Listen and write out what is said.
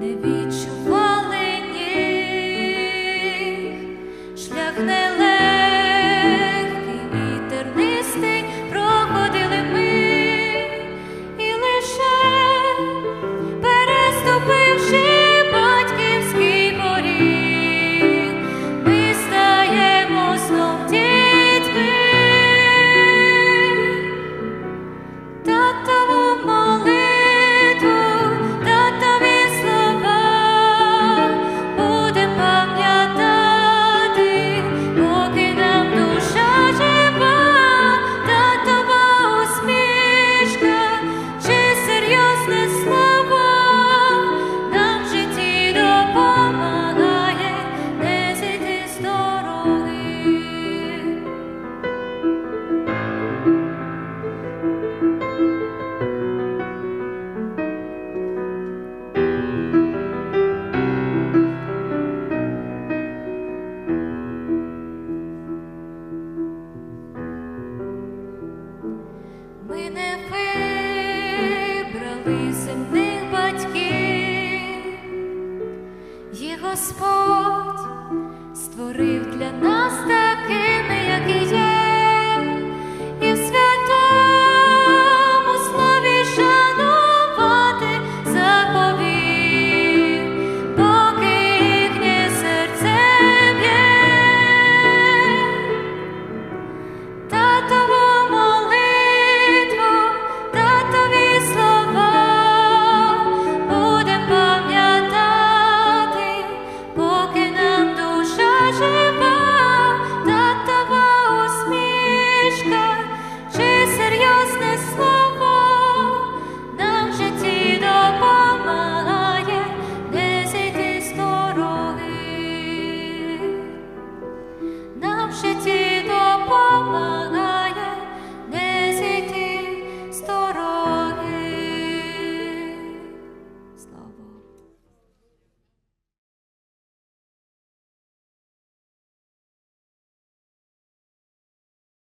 des vies. Ми не вибрали земних батьків, і Господь створив для нас те,